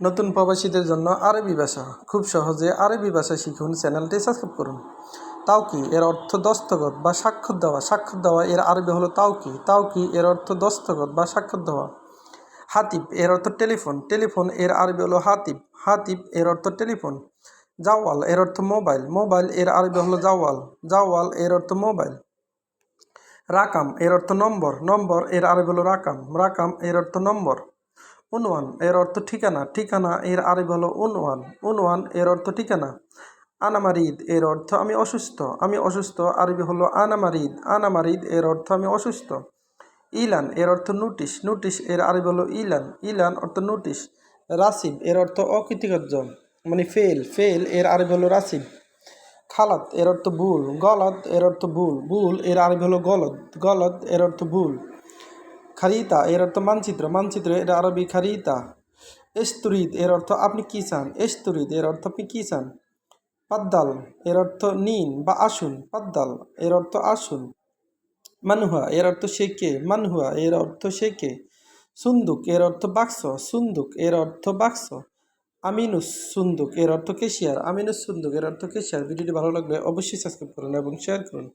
নতুন প্রবাসীদের জন্য আরবি ভাষা। খুব সহজে আরবি ভাষা শিখুন, চ্যানেলটি সাবস্ক্রাইব করুন। তাও কি এর অর্থ দস্তগত বা স্বাক্ষর দেওয়া। স্বাক্ষর দেওয়া এর আরবি হলো তাও কি তাও কি এর অর্থ দস্তগত বা স্বাক্ষর দেওয়া। হাতিব এর অর্থ টেলিফোন। টেলিফোন এর আরবি হলো হাতিব। হাতিব এর অর্থ টেলিফোন। জাওয়াল এর অর্থ মোবাইল। মোবাইল এর আরবি হলো জাওয়াল। জাওয়াল এর অর্থ মোবাইল। রাকাম এর অর্থ নম্বর। নম্বর এর আরবি হলো রাকাম। রাকাম এর অর্থ নম্বর। উনওয়ান এর অর্থ ঠিকানা ঠিকানা এর আরবি হলো উনওয়ান উনওয়ান এর অর্থ ঠিকানা। আনামারিদ এর অর্থ আমি অসুস্থ আমি অসুস্থ, আরবি হলো আনামারিদ আনামারিদ এর অর্থ আমি অসুস্থ। ইলান এর অর্থ নোটিশ নোটিশ এর আরবি হলো ইলান ইলান অর্থ নোটিশ। রাসিব এর অর্থ অকৃতকার্য মানে ফেল ফেল এর আরবি হলো রাসিব। খালাত এর অর্থ ভুল, গলত এর অর্থ ভুল ভুল এর আরবি হলো গলত গলত এর অর্থ ভুল। খারিতা এর অর্থ মানচিত্র মানচিত্র এর আরবি খারিতা এস্তুরিদ এর অর্থ আপনি কী চান এস্তুরিদ এর অর্থ আপনি কী চান পাদ্দাল এর অর্থ নিন বা আসুন পাদ্দাল এর অর্থ আসুন মানহুয়া এর অর্থ সে কে মানহুয়া এর অর্থ সে কে সুন্দুক এর অর্থ বাক্স সুন্দুক এর অর্থ বাক্স আমিনুস সুন্দুক এর অর্থ কেশিয়ার আমিনুস সুন্দুক এর অর্থ কেশিয়ার ভিডিওটি ভালো লাগলে অবশ্যই সাবস্ক্রাইব করুন এবং শেয়ার করুন